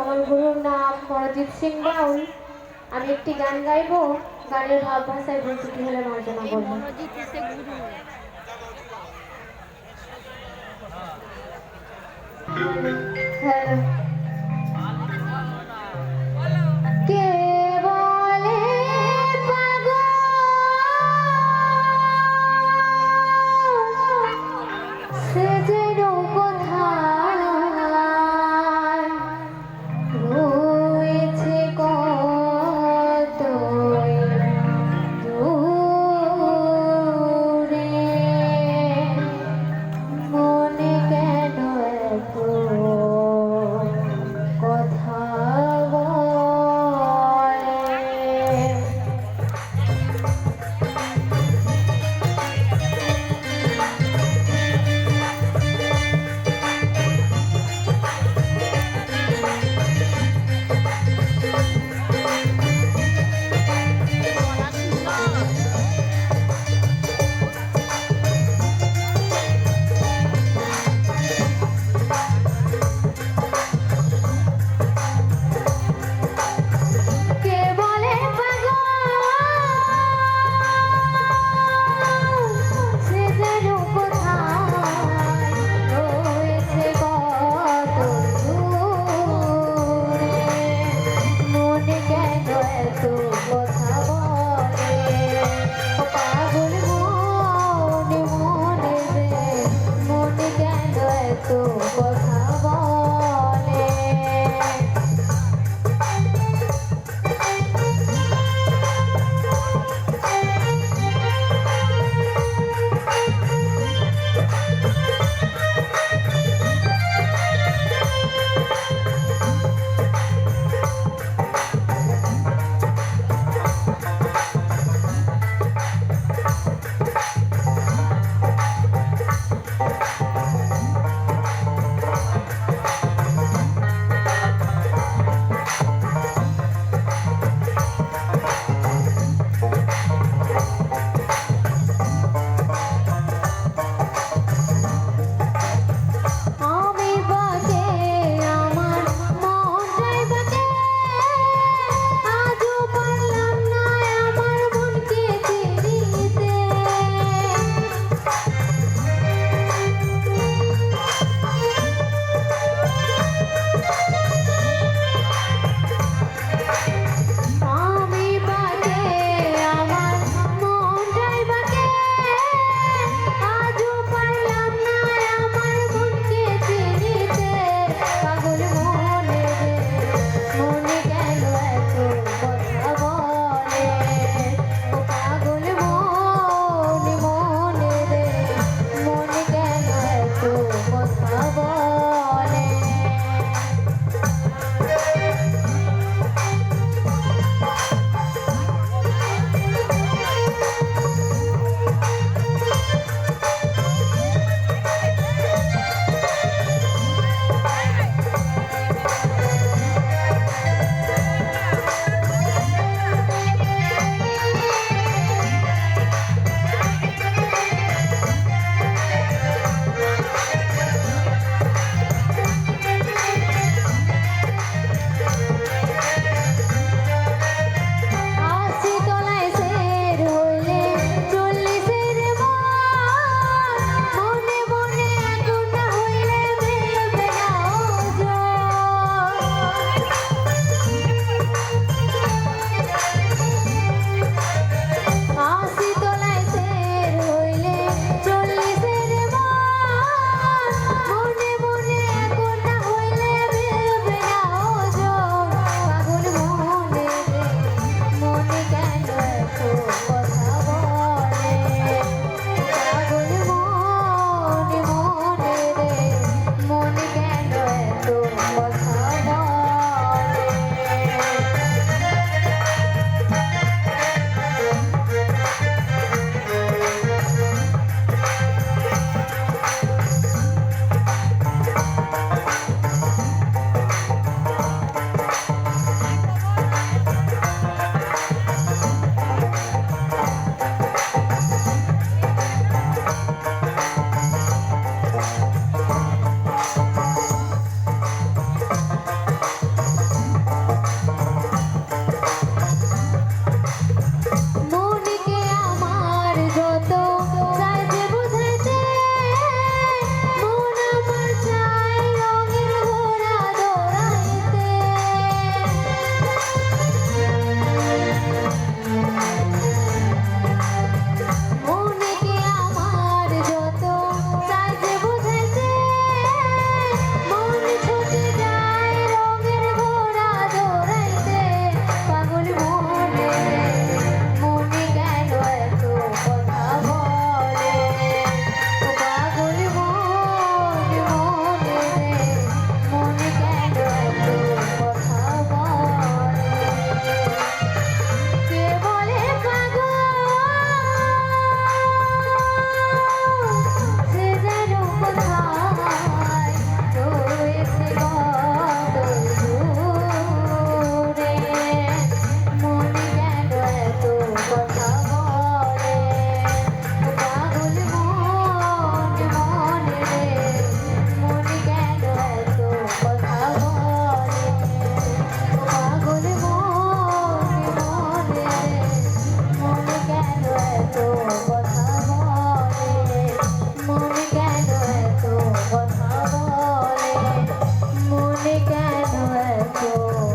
আমার গুরুর নাম পরজিৎ সিং বাউল। আমি একটি গান গাইব গানের ভাব ভাষায় ভুল ত্রুটি হলে মার্জনা করব। Thank you. Oh.